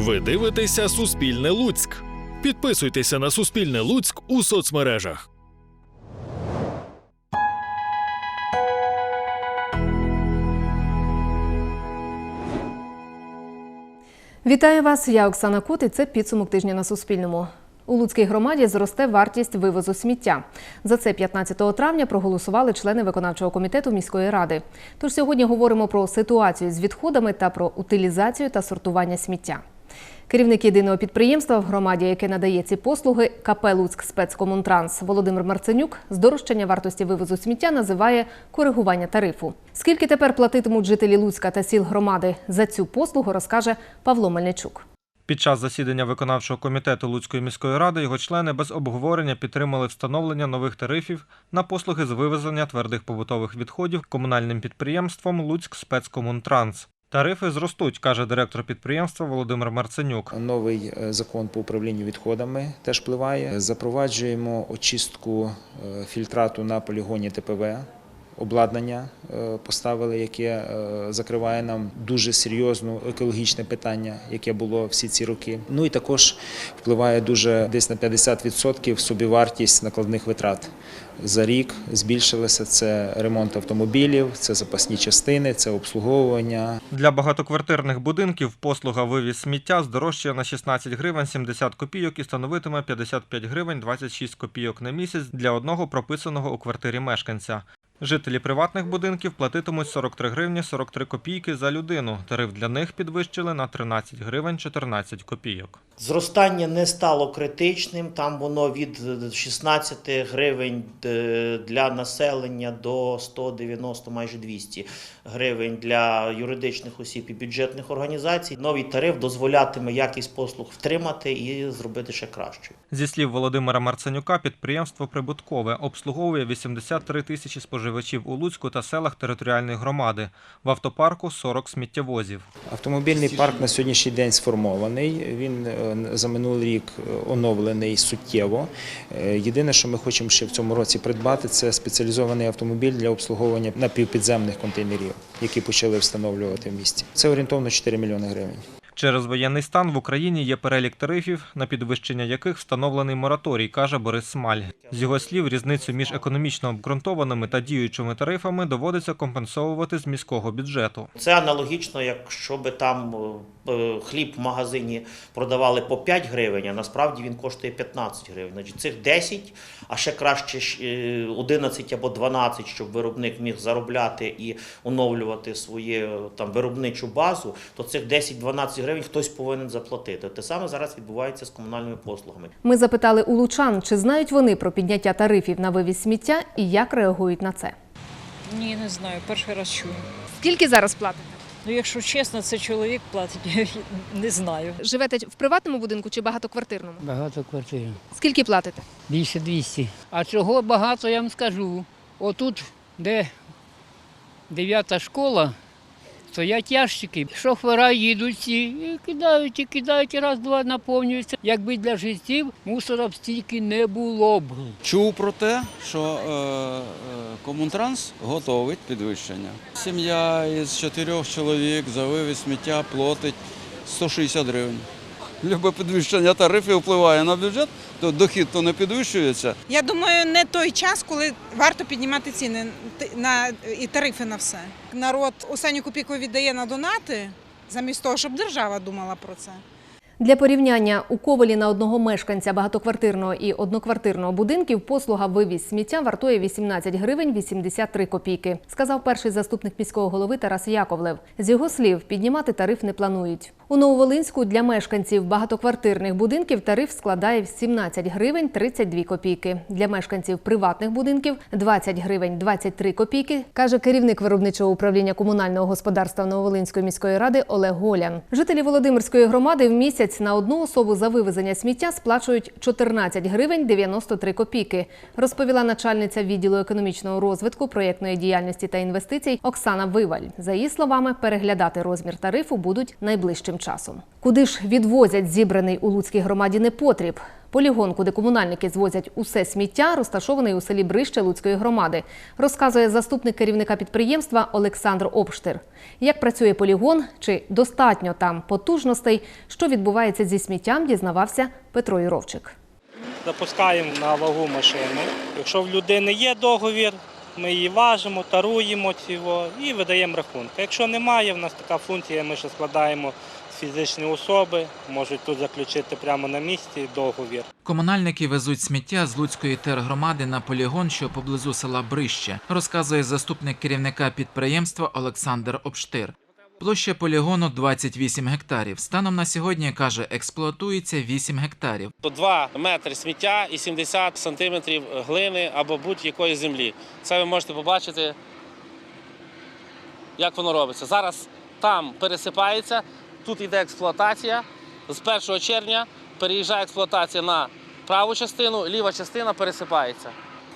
Ви дивитеся Суспільне Луцьк. Підписуйтеся на Суспільне Луцьк у соцмережах. Вітаю вас, я Оксана Кут і це підсумок тижня на Суспільному. У Луцькій громаді зросте вартість вивозу сміття. За це 15 травня проголосували члени виконавчого комітету міської ради. Тож сьогодні говоримо про ситуацію з відходами та про утилізацію та сортування сміття. Керівник єдиного підприємства в громаді, яке надає ці послуги, КП Луцьк спецкомунтранс Володимир Марценюк, здорожчання вартості вивозу сміття називає коригування тарифу. Скільки тепер платитимуть жителі Луцька та сіл громади за цю послугу, розкаже Павло Мельничук. Під час засідання виконавчого комітету Луцької міської ради його члени без обговорення підтримали встановлення нових тарифів на послуги з вивезення твердих побутових відходів комунальним підприємством Луцьк спецкомунтранс. Тарифи зростуть, каже директор підприємства Володимир Марценюк. Новий е, закон по управлінню відходами теж впливає. Запроваджуємо очистку е, фільтрату на полігоні ТПВ. Обладнання е, поставили, яке е, закриває нам дуже серйозне екологічне питання, яке було всі ці роки. Ну і також впливає дуже десь на 50% собівартість накладних витрат. За рік збільшилося це ремонт автомобілів, це запасні частини, це обслуговування, Для багатоквартирних будинків послуга вивіз сміття здорожчає на 16 гривень 70 копійок і становитиме 55 гривень 26 копійок на місяць для одного прописаного у квартирі мешканця. Жителі приватних будинків платитимуть 43 гривні 43 копійки за людину. Тариф для них підвищили на 13 гривень 14 копійок. Зростання не стало критичним. Там воно від 16 гривень е, для населення до 190, майже 200 гривень для юридичних осіб і бюджетних організацій. Новий тариф дозволятиме якість послуг втримати і зробити ще кращою. Зі слів Володимира Марценюка, підприємство прибуткове обслуговує 83 тисячі споживачів у Луцьку та селах територіальної громади. В автопарку 40 сміттєвозів. Автомобільний парк на сьогоднішній день сформований. Він е, за минулий рік е, оновлений суттєво. Е, Єдине, що ми хочемо ще в цьому році придбати, це спеціалізований автомобіль для обслуговування напівпідземних контейнерів, які почали встановлювати в місті. Це орієнтовно 4 мільйони гривень. Через воєнний стан в Україні є перелік тарифів, на підвищення яких встановлений мораторій, каже Борис Смаль. З його слів, різницю між економічно обґрунтованими та діючими тарифами доводиться компенсовувати з міського бюджету. Це аналогічно, якщо би там е, хліб в магазині продавали по 5 гривень, а насправді він коштує 15 гривень. Значить, цих 10, а ще краще ж, е, 11 або 12, щоб виробник міг заробляти і оновлювати свою виробничу базу, то цих 10-12 гривень хтось повинен заплатити. Те саме зараз відбувається з комунальними послугами. Ми запитали у лучан, чи знають вони про підняття тарифів на вивіз сміття і як реагують на це. Ні, не знаю, перший раз чую. Скільки зараз платите? Ну, якщо чесно, це чоловік платить, не знаю. Живете в приватному будинку чи багатоквартирному? Багато квартир. Скільки платите? Більше 200. А чого багато, я вам скажу. Отут, де дев'ята школа, стоять ящики. Шофера їдуть і кидають, і кидають, і раз-два наповнюються. Якби для життів мусора б стільки не було б. Чув про те, що е, е, Комунтранс готовить підвищення. Сім'я із чотирьох чоловік за вивіз сміття платить 160 гривень. Любе підвищення тарифів впливає на бюджет, то дохід то не підвищується. Я думаю, не той час, коли варто піднімати ціни на і тарифи на все. Народ останню копійку віддає на донати, замість того, щоб держава думала про це. Для порівняння у Ковелі на одного мешканця багатоквартирного і одноквартирного будинків послуга вивіз сміття вартує 18 гривень 83 копійки, сказав перший заступник міського голови Тарас Яковлев. З його слів, піднімати тариф не планують. У Нововолинську для мешканців багатоквартирних будинків тариф складає 17 гривень 32 копійки. Для мешканців приватних будинків 20 гривень 23 копійки, каже керівник виробничого управління комунального господарства Нововолинської міської ради Олег Голян. Жителі Володимирської громади в місяць на одну особу за вивезення сміття сплачують 14 гривень 93 копійки, розповіла начальниця відділу економічного розвитку, проєктної діяльності та інвестицій Оксана Виваль. За її словами, переглядати розмір тарифу будуть найближчим часом. Куди ж відвозять зібраний у Луцькій громаді непотріб? Полігон, куди комунальники звозять усе сміття, розташований у селі Брище Луцької громади, розказує заступник керівника підприємства Олександр Обштир. Як працює полігон, чи достатньо там потужностей, що відбувається зі сміттям, дізнавався Петро Юровчик. запускаємо на вагу машину. Якщо в людини є договір, ми її важимо, таруємо цього і видаємо рахунки. Якщо немає, в нас така функція, ми ще складаємо фізичні особи, можуть тут заключити прямо на місці договір. Комунальники везуть сміття з Луцької тергромади на полігон, що поблизу села Брище, розказує заступник керівника підприємства Олександр Обштир. Площа полігону 28 гектарів. Станом на сьогодні, каже, експлуатується 8 гектарів. То 2 метри сміття і 70 сантиметрів глини або будь-якої землі. Це ви можете побачити, як воно робиться. Зараз там пересипається, тут йде експлуатація. З 1 червня переїжджає експлуатація на праву частину, ліва частина пересипається.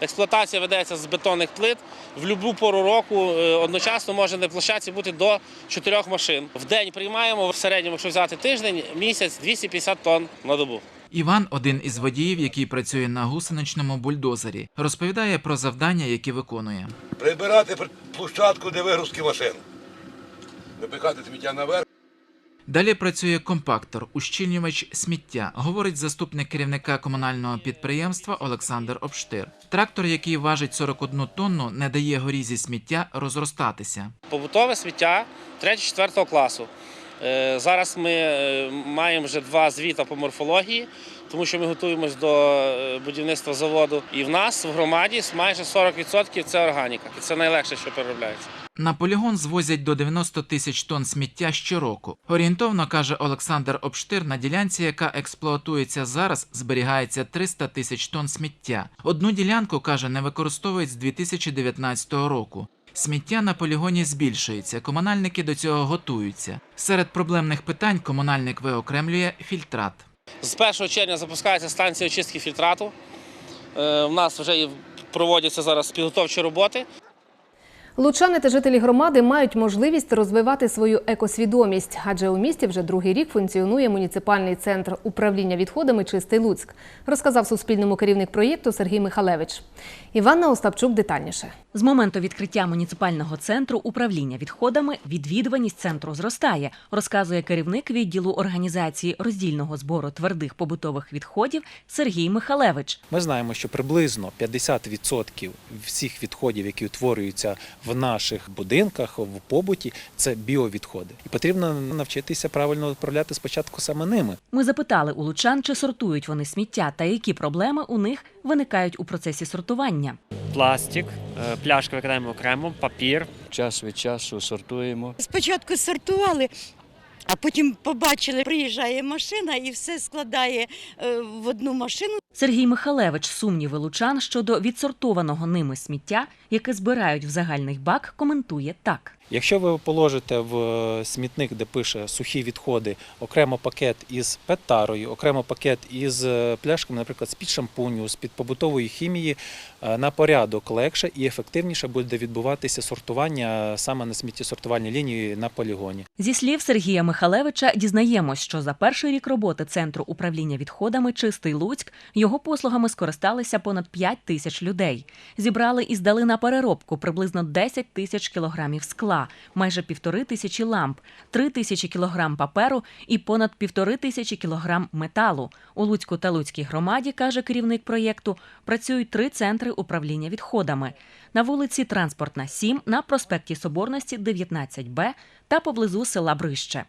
Експлуатація ведеться з бетонних плит. В будь-яку пору року е, одночасно може на площадці бути до 4 машин. В день приймаємо в середньому, якщо взяти тиждень, місяць 250 тонн на добу. Іван, один із водіїв, який працює на гусеничному бульдозері, розповідає про завдання, які виконує. прибирати площадку, де вигрузки машин. Випихати сміття наверх. Далі працює компактор, ущільнювач сміття, говорить заступник керівника комунального підприємства Олександр Обштир. Трактор, який важить 41 тонну, не дає горізі сміття розростатися. Побутове сміття 3-4 класу. Е, Зараз ми е, маємо вже два звіта по морфології, тому що ми готуємось до е, будівництва заводу. І в нас в громаді майже 40% це органіка. Це найлегше, що переробляється. На полігон звозять до 90 тисяч тонн сміття щороку. Орієнтовно каже Олександр Обштир, на ділянці, яка експлуатується зараз, зберігається 300 тисяч тонн сміття. Одну ділянку каже, не використовують з 2019 року. Сміття на полігоні збільшується, комунальники до цього готуються. Серед проблемних питань комунальник виокремлює фільтрат. З 1 червня запускається станція очистки фільтрату. Е, У нас вже проводяться зараз підготовчі роботи. Лучани та жителі громади мають можливість розвивати свою екосвідомість, адже у місті вже другий рік функціонує муніципальний центр управління відходами Чистий Луцьк, розказав Суспільному керівник проєкту Сергій Михалевич. Іванна Остапчук детальніше. З моменту відкриття муніципального центру управління відходами відвідуваність центру зростає, розказує керівник відділу організації роздільного збору твердих побутових відходів Сергій Михалевич. Ми знаємо, що приблизно 50% всіх відходів, які утворюються в наших будинках, в побуті, це біовідходи. І потрібно навчитися правильно управляти спочатку саме ними. Ми запитали у лучан, чи сортують вони сміття та які проблеми у них виникають у процесі сортування. Пластик, пляшки викидаємо окремо, папір. Час від часу сортуємо. Спочатку сортували, а потім побачили, приїжджає машина і все складає е, в одну машину. Сергій Михалевич сумніви лучан щодо відсортованого ними сміття, яке збирають в загальний бак, коментує так. Якщо ви положите в е, смітник, де пише сухі відходи, окремо пакет із пет-тарою, окремо пакет із е, пляшками, наприклад, з-під шампуню, з-під побутової хімії, е, на порядок легше і ефективніше буде відбуватися сортування саме на сміттєсортувальній лінії на полігоні. Зі слів Сергія Михалевича, дізнаємось, що за перший рік роботи центру управління відходами Чистий Луцьк його послугами скористалися понад 5 тисяч людей. Зібрали і здали на переробку приблизно 10 тисяч кілограмів скла, майже півтори тисячі ламп, три тисячі кілограм паперу і понад півтори тисячі кілограм металу. У Луцьку та Луцькій громаді, каже керівник проєкту, працюють три центри управління відходами. На вулиці Транспортна 7, на проспекті Соборності 19Б та поблизу села Брище.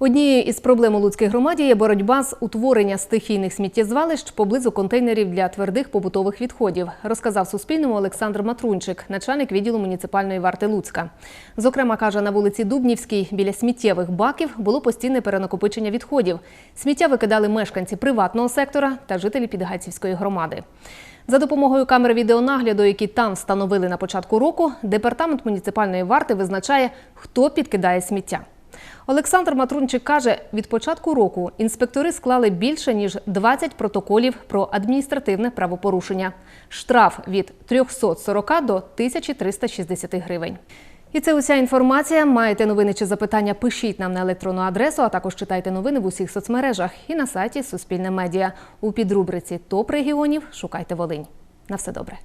Однією із проблем у Луцькій громаді є боротьба з утворення стихійних сміттєзвалищ поблизу контейнерів для твердих побутових відходів, розказав Суспільному Олександр Матрунчик, начальник відділу муніципальної варти Луцька. Зокрема, каже, на вулиці Дубнівській біля сміттєвих баків було постійне перенакопичення відходів. Сміття викидали мешканці приватного сектора та жителі Підгайцівської громади. За допомогою камер відеонагляду, які там встановили на початку року, департамент муніципальної варти визначає, хто підкидає сміття. Олександр Матрунчик каже, від початку року інспектори склали більше ніж 20 протоколів про адміністративне правопорушення. Штраф від 340 до 1360 гривень. І це уся інформація. Маєте новини чи запитання? Пишіть нам на електронну адресу, а також читайте новини в усіх соцмережах і на сайті Суспільне медіа. У підрубриці Топ регіонів шукайте Волинь. На все добре.